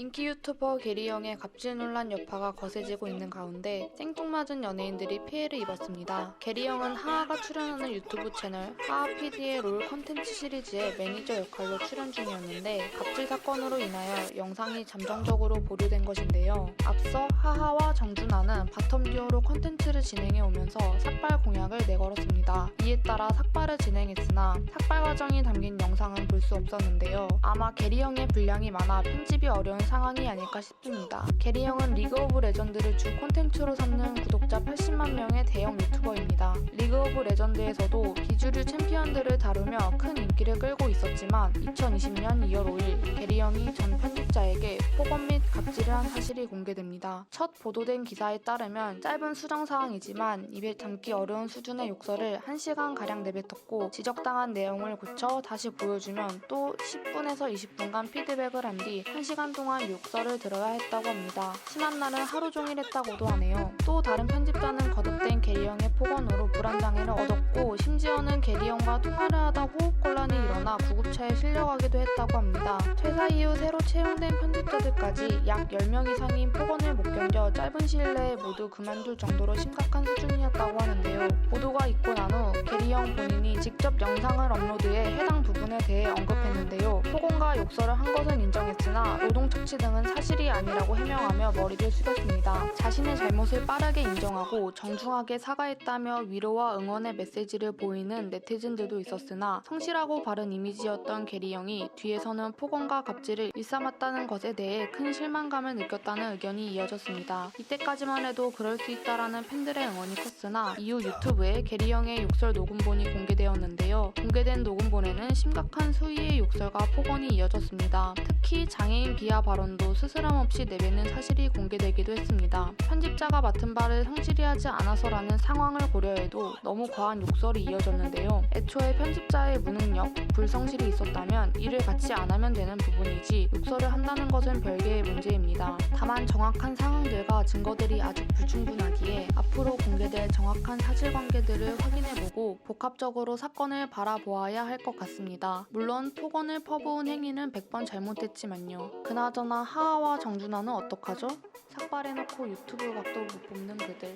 인기 유튜버 게리형의 갑질 논란 여파가 거세지고 있는 가운데 생뚱맞은 연예인들이 피해를 입었습니다. 게리형은 하하가 출연하는 유튜브 채널 하하PD의 롤 컨텐츠 시리즈의 매니저 역할로 출연 중이었는데 갑질 사건으로 인하여 영상이 잠정적으로 보류된 것인데요. 앞서 하하와 정준하는 바텀 듀오로 컨텐츠를 진행해 오면서 삭발 공약을 내걸었습니다. 이에 따라 삭발을 진행했으나 삭발 과정이 담긴 영상은 볼 수 없었는데요. 아마 게리형의 분량이 많아 편집이 어려운 상황이 아닐까 싶습니다. 게리 형은 리그 오브 레전드를 주 콘텐츠로 삼는 구독자 80만 명의 대형. 리그 오브 레전드에서도 비주류 챔피언들을 다루며 큰 인기를 끌고 있었지만 2020년 2월 5일 게리형이 전 편집자에게 폭언 및 갑질을 한 사실이 공개됩니다. 첫 보도된 기사에 따르면 짧은 수정 사항이지만 입에 담기 어려운 수준의 욕설을 1시간가량 내뱉었고 지적당한 내용을 고쳐 다시 보여주면 또 10분에서 20분간 피드백을 한 뒤 1시간 동안 욕설을 들어야 했다고 합니다. 심한 날은 하루 종일 했다고도 하네요. 또 다른 편집자는 거듭된 게리형의 폭언으로 불안장애를 얻었고 심지어는 게리 형과 통화를 하다 호흡 곤란이 일어나 구급차에 실려가기도 했다고 합니다. 퇴사 이후 새로 채용된 편집자들까지 약 10명 이상인 폭언을 못 견뎌 짧은 시일 내에 모두 그만둘 정도로 심각한 수준이었다고 하는데요. 보도가 있고 난 후 게리 형 본인이 직접 영상을 업로드해 해당 부분에 대해 언급했는데요. 폭언과 욕설을 한 것은 인정했으나 노동 착취 등은 사실이 아니라고 해명하며 머리를 숙였습니다. 자신의 잘못을 빠르게 인정하고 정중하게 사과했다며 위로와 응원의 메시지를 보이는 네티즌들도 있었으나 성실하고 바른 이미지였던 게리 형이 뒤에서는 폭언과 갑질을 일삼았다는 것에 대해 큰 실망감을 느꼈다는 의견이 이어졌습니다. 이때까지만 해도 그럴 수 있다라는 팬들의 응원이 컸으나 이후 유튜브에 게리 형의 욕설 녹음본이 공개되었는데요. 공개된 녹음본에는 심각한 수위의 욕설과 폭언이 이어졌습니다. 특히 장애인 비하 발언도 스스럼 없이 내뱉는 사실이 공개되기도 했습니다. 편집자가 맡은 바를 성실히 하지 않아서라는 상황을 고려해도 너무 과한 욕설이 이어졌는데요. 애초에 편집자의 무능력, 불성실이 있었다면 일을 같이 안 하면 되는 부분이지 욕설을 한다는 것은 별개의 문제입니다. 다만 정확한 상황들과 증거들이 아직 불충분하기에 앞으로 정확한 사실관계들을 확인해보고 복합적으로 사건을 바라보아야 할 것 같습니다. 물론 폭언을 퍼부은 행위는 100번 잘못했지만요. 그나저나 하하와 정준하는 어떡하죠? 삭발해놓고 유튜브 각도 못 뽑는 그들.